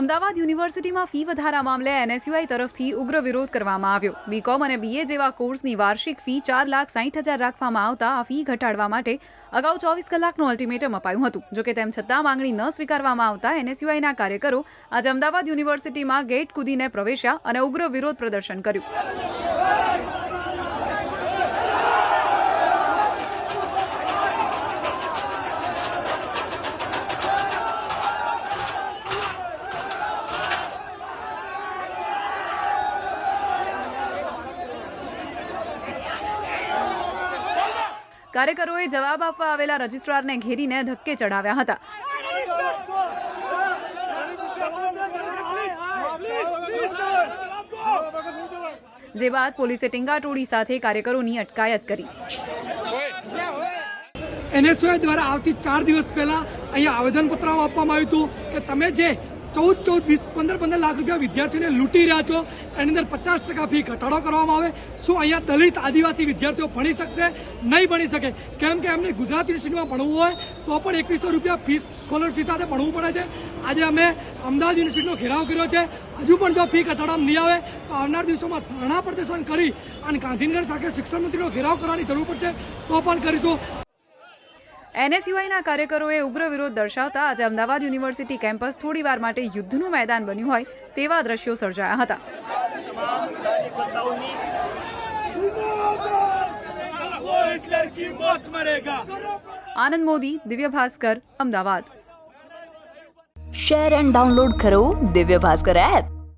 અમદાવાદ યુનિવર્સિટીમાં ફી વધારા મામલે એનએસયુઆઈ તરફથી ઉગ્ર વિરોધ કરવામાં આવ્યો. બીકોમ અને બીએ જેવા કોર્સની વાર્ષિક ફી ચાર લાખ સાઠ હજાર રાખવામાં આવતા આ ફી ઘટાડવા માટે અગાઉ ચોવીસ કલાકનું અલ્ટિમેટમ અપાયું હતું. જોકે તેમ છતાં માંગણી ન સ્વીકારવામાં આવતા એનએસયુઆઈના કાર્યકરો આજે અમદાવાદ યુનિવર્સિટીમાં ગેટ કૂદીને પ્રવેશ્યા અને ઉગ્ર વિરોધ પ્રદર્શન કર્યું. કાર્યકરોએ જવાબ આપવા આવેલા રજિસ્ટ્રારને ઘેરીને ધક્કે ચડાવ્યા હતા. જે બાદ પોલીસે ટીંગાટોળી સાથે કાર્યકરોની અટકાયત કરી. એનએસયુઆઈ દ્વારા આવતી ચાર દિવસ પહેલા અહીંયા આવેદનપત્ર આપવામાં આવ્યું હતું કે તમે જે ચૌદ ચૌદ વીસ પંદર પંદર લાખ રૂપિયા વિદ્યાર્થીઓને લૂંટી રહ્યા છો. એની અંદર પચાસ ટકા ફી ઘટાડો કરવામાં આવે. શું અહીંયા દલિત આદિવાસી વિદ્યાર્થીઓ ભણી શકશે? નહીં ભણી શકે. કેમ કે એમને ગુજરાત યુનિવર્સિટીમાં ભણવું હોય, તો પણ એકવીસો રૂપિયા ફી સ્કોલરશીપ સાથે ભણવું પડે છે. આજે અમે અમદાવાદ યુનિવર્સિટીનો ઘેરાવ કર્યો છે. હજુ પણ જો ફી ઘટાડવામાં નહીં આવે, તો આવનાર દિવસોમાં ધરણા પ્રદર્શન કરી અને ગાંધીનગર સાથે શિક્ષણ મંત્રીનો ઘેરાવ કરવાની જરૂર પડશે. તો પણ કરીશું. એનએસયુઆઈના કાર્યકરોએ ઉગ્ર વિરોધ દર્શાવતા આજે અમદાવાદ યુનિવર્સિટી કેમ્પસ થોડીવાર માટે યુદ્ધનું મેદાન બન્યું હોય તેવા દ્રશ્યો સર્જાયા હતા. Anand Modi, Divya Bhaskar, Ahmedabad. Share and download કરો દિવ્ય ભાસ્કર એપ.